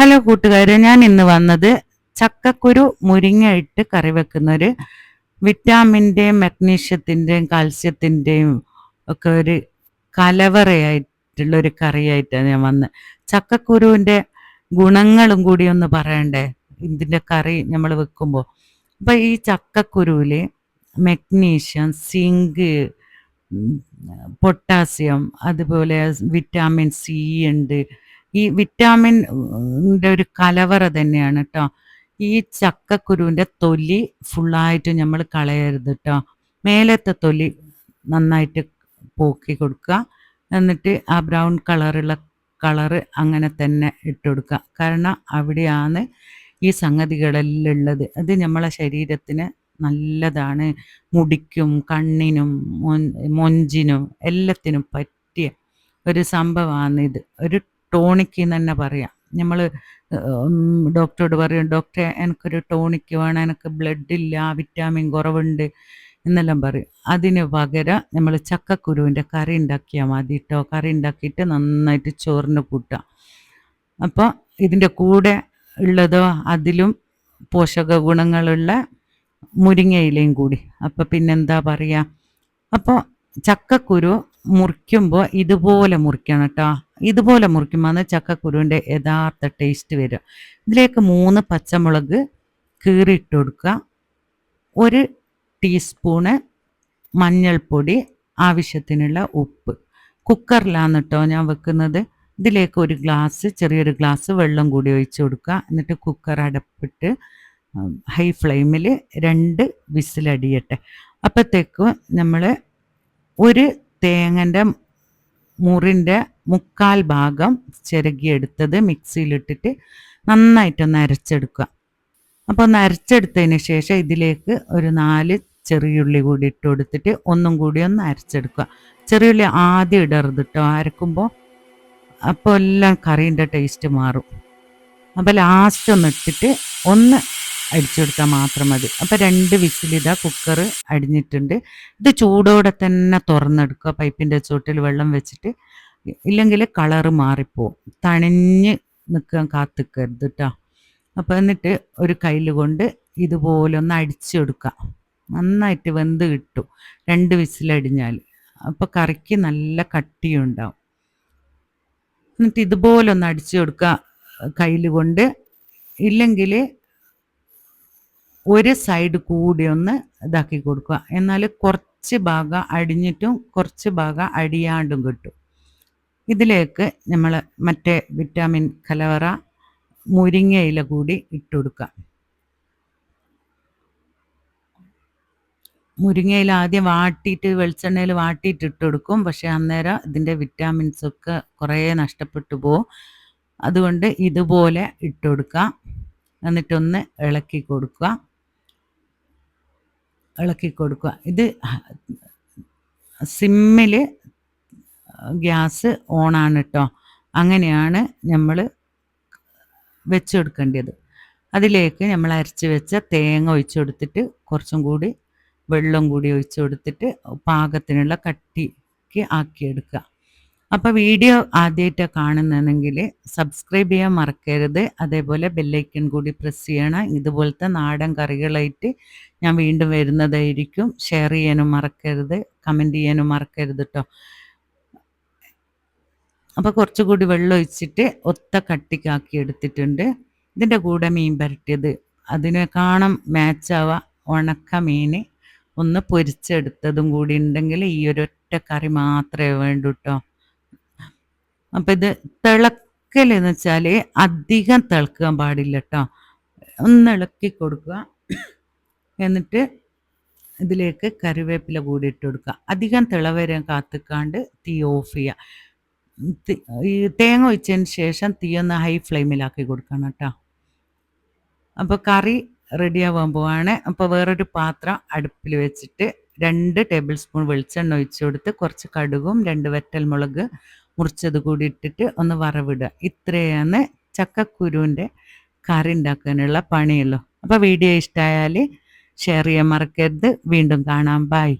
Hello കൂട്ടുകാരെ ഞാൻ ഇന്ന് വന്നത് ചക്കക്കുരു മുരിങ്ങ ഇട്ട് കറി വെക്കുന്ന ഒരു വിറ്റാമിന്റെയും മഗ്നീഷ്യത്തിന്റെയും കാൽസ്യത്തിന്റെയും ഒക്കെ ഒരു കലവറയായിട്ടുള്ള ഒരു കറിയായിട്ടാണ് ഞാൻ വന്നത് ചക്കക്കുരുവിന്റെ ഗുണങ്ങളും കൂടി ഒന്ന് പറയണ്ടേ? ഇതിന്റെ കറി നമ്മൾ വെക്കുമ്പോൾ. അപ്പം ഈ ചക്കക്കുരുവിൽ മഗ്നീഷ്യം സിങ്ക് പൊട്ടാസ്യം അതുപോലെ വിറ്റാമിൻ സി ഉണ്ട് ഈ വിറ്റാമിന്റെ ഒരു കലവറ തന്നെയാണ് കേട്ടോ ഈ ചക്കക്കുരുവിന്റെ തൊലി ഫുള്ളായിട്ട് നമ്മൾ കളയരുത് കേട്ടോ മേലത്തെ തൊലി നന്നായിട്ട് പോക്കി കൊടുക്കുക. എന്നിട്ട് ആ ബ്രൗൺ കളറുള്ള കളറ് അങ്ങനെ തന്നെ ഇട്ട് കൊടുക്കുക. കാരണം അവിടെയാണ് ഈ സംഗതികളെല്ലാം ഉള്ളത് അത് നമ്മളെ ശരീരത്തിന് നല്ലതാണ്. മുടിക്കും കണ്ണിനും മൊഞ്ചിനും എല്ലാത്തിനും പറ്റിയ ഒരു സംഭവമാണ് ഇത്. ഒരു ടോണിക്ക് തന്നെ പറയാം നമ്മൾ ഡോക്ടറോട് പറയും ഡോക്ടറെ എനിക്കൊരു ടോണിക്ക് വേണം എനിക്ക് ബ്ലഡ് ഇല്ല വിറ്റാമിൻ കുറവുണ്ട് എന്നെല്ലാം പറയും. അതിന് പകരം നമ്മൾ ചക്കക്കുരുവിന്റെ കറി ഉണ്ടാക്കിയാൽ മതി കേട്ടോ കറി ഉണ്ടാക്കിയിട്ട് നന്നായിട്ട് ചോറിന് കൂട്ടാം. അപ്പോൾ ഇതിന്റെ കൂടെ ഉള്ളതോ അതിലും പോഷക ഗുണങ്ങളുള്ള മുരിങ്ങയിലയും കൂടി. അപ്പോൾ പിന്നെന്താ പറയുക അപ്പോൾ ചക്കക്കുരു മുറിക്കുമ്പോൾ ഇതുപോലെ മുറിക്കണം കേട്ടോ. ഇതുപോലെ മുറിക്കുമ്പോൾ ചക്കക്കുരുവിന്റെ യഥാർത്ഥ ടേസ്റ്റ് വരും ഇതിലേക്ക് മൂന്ന് പച്ചമുളക് കീറിയിട്ട് കൊടുക്കുക. ഒരു ടീസ്പൂണ് മഞ്ഞൾപ്പൊടി ആവശ്യത്തിനുള്ള ഉപ്പ്. കുക്കറിലാണ് കേട്ടോ ഞാൻ വെക്കുന്നത്. ഇതിലേക്ക് ഒരു ഗ്ലാസ് ചെറിയൊരു ഗ്ലാസ് വെള്ളം കൂടി ഒഴിച്ച് കൊടുക്കുക. എന്നിട്ട് കുക്കർ അടപ്പിട്ട് ഹൈ ഫ്ലെയിമിൽ രണ്ട് വിസിലടിയട്ടെ. അപ്പോഴത്തേക്കും നമ്മൾ ഒരു തേങ്ങന്റെ മുറിന്റെ മുക്കാൽ ഭാഗം ചിരകിയെടുത്തത് മിക്സിയിലിട്ടിട്ട് നന്നായിട്ടൊന്ന് അരച്ചെടുക്കുക. അപ്പോൾ ഒന്ന് അരച്ചെടുത്തതിന് ശേഷം ഇതിലേക്ക് ഒരു നാല് ചെറിയുള്ളി കൂടി ഇട്ട് കൊടുത്തിട്ട് ഒന്നും കൂടി ഒന്ന് അരച്ചെടുക്കുക. ചെറിയുള്ളി ആദ്യം ഇടരുത് കേട്ടോ അരക്കുമ്പോൾ അപ്പോൾ എല്ലാം കറീന്റെ ടേസ്റ്റ് മാറും. അപ്പോൾ ലാസ്റ്റ് ഒന്ന് ഇട്ടിട്ട് ഒന്ന് അടിച്ചു കൊടുത്താൽ മാത്രം മതി. അപ്പോൾ രണ്ട് വിസിലിതാ കുക്കർ അടിഞ്ഞിട്ടുണ്ട്. ഇത് ചൂടോടെ തന്നെ തുറന്നെടുക്കുക. പൈപ്പിന്റെ ചുവട്ടിൽ വെള്ളം വെച്ചിട്ട് ഇല്ലെങ്കിൽ കളറ് മാറിപ്പോവും. തണിഞ്ഞ് നിൽക്കാൻ കാത്തിക്കരുത് കേട്ടോ അപ്പോൾ എന്നിട്ട് ഒരു കയ്യിൽ കൊണ്ട് ഇതുപോലെ ഒന്ന് അടിച്ചെടുക്കുക. നന്നായിട്ട് വെന്ത് കിട്ടും. രണ്ട് വിസിലടിഞ്ഞാൽ അപ്പോൾ കറിക്ക് നല്ല കട്ടിയുണ്ടാവും എന്നിട്ട് ഇതുപോലെ ഒന്ന് അടിച്ചു കൊടുക്കുക കയ്യിൽ കൊണ്ട്. ഇല്ലെങ്കിൽ ഒരു സൈഡ് കൂടി ഒന്ന് ഇതാക്കി കൊടുക്കുക. എന്നാൽ കുറച്ച് ഭാഗം അടിഞ്ഞിട്ടും കുറച്ച് ഭാഗം അടിയാണ്ടും കിട്ടും. ഇതിലേക്ക് നമ്മൾ മറ്റേ വിറ്റാമിൻ കലവറ മുരിങ്ങ ഇല കൂടി ഇട്ട് കൊടുക്കാം മുരിങ്ങയില ആദ്യം വാട്ടിയിട്ട് വെളിച്ചെണ്ണയിൽ വാട്ടിയിട്ട് ഇട്ട് കൊടുക്കും. പക്ഷെ അന്നേരം ഇതിന്റെ വിറ്റാമിൻസ് ഒക്കെ കുറേ നഷ്ടപ്പെട്ടു പോകും അതുകൊണ്ട് ഇതുപോലെ ഇട്ട് എന്നിട്ടൊന്ന് ഇളക്കി കൊടുക്കുക. ഇളക്കി കൊടുക്കുക. ഇത് സിമ്മിൽ ഗ്യാസ് ഓണാണ് കേട്ടോ അങ്ങനെയാണ് നമ്മൾ വെച്ചെടുക്കേണ്ടത്. അതിലേക്ക് നമ്മൾ അരച്ച് വെച്ച തേങ്ങ ഒഴിച്ചു കൊടുത്തിട്ട് കുറച്ചും കൂടി വെള്ളം കൂടി ഒഴിച്ചു കൊടുത്തിട്ട് പാകത്തിനുള്ള കട്ടിക്ക് ആക്കിയെടുക്കുക. അപ്പോൾ വീഡിയോ ആദ്യമായിട്ട് കാണുന്നതെങ്കിൽ സബ്സ്ക്രൈബ് ചെയ്യാൻ മറക്കരുത്. അതേപോലെ ബെല്ലൈക്കൺ കൂടി പ്രസ് ചെയ്യണം. ഇതുപോലത്തെ നാടൻ കറികളായിട്ട് ഞാൻ വീണ്ടും വരുന്നതായിരിക്കും. ഷെയർ ചെയ്യാനും മറക്കരുത്. കമന്റ് ചെയ്യാനും മറക്കരുത് കേട്ടോ അപ്പോൾ കുറച്ചുകൂടി വെള്ളം ഒഴിച്ചിട്ട് ഒത്ത കട്ടിക്കാക്കി എടുത്തിട്ടുണ്ട്. ഇതിന്റെ കൂടെ മീൻ പരട്ടിയത്. അതിനെ കാണാൻ മാച്ചാവുക ഉണക്ക മീൻ ഒന്ന് പൊരിച്ചെടുത്തതും കൂടി ഉണ്ടെങ്കിൽ ഈ ഒരൊറ്റ കറി മാത്രമേ വേണ്ടൂ കേട്ടോ അപ്പം ഇത് തിളക്കൽ എന്ന് വെച്ചാൽ അധികം തിളക്കാൻ പാടില്ല കേട്ടോ ഒന്ന് ഇളക്കി കൊടുക്കുക. എന്നിട്ട് ഇതിലേക്ക് കറിവേപ്പില കൂടി ഇട്ട് കൊടുക്കുക. അധികം തിളവരെ കാത്തിക്കാണ്ട് തീ ഓഫ് ചെയ്യുക. ഈ തേങ്ങ ഒഴിച്ചതിന് ശേഷം തീ ഒന്ന് ഹൈ ഫ്ലെയിമിലാക്കി കൊടുക്കണം കേട്ടോ അപ്പോൾ കറി റെഡി ആവാൻ പോവാണ്. അപ്പോൾ വേറൊരു പാത്രം അടുപ്പിൽ വെച്ചിട്ട് രണ്ട് ടേബിൾ സ്പൂൺ വെളിച്ചെണ്ണ ഒഴിച്ചു കൊടുത്ത് കുറച്ച് കടുകും രണ്ട് വെറ്റൽ മുളക് മുറിച്ചത് കൂടി ഇട്ടിട്ട് ഒന്ന് വറവിടുക. ഇത്രയാണ് ചക്കക്കുരുവിന്റെ കറി ഉണ്ടാക്കാനുള്ള പണിയുള്ളൂ. അപ്പോൾ വീഡിയോ ഇഷ്ടമായാൽ ഷെയർ ചെയ്യാൻ മറക്കരുത്. വീണ്ടും കാണാം. ബൈ.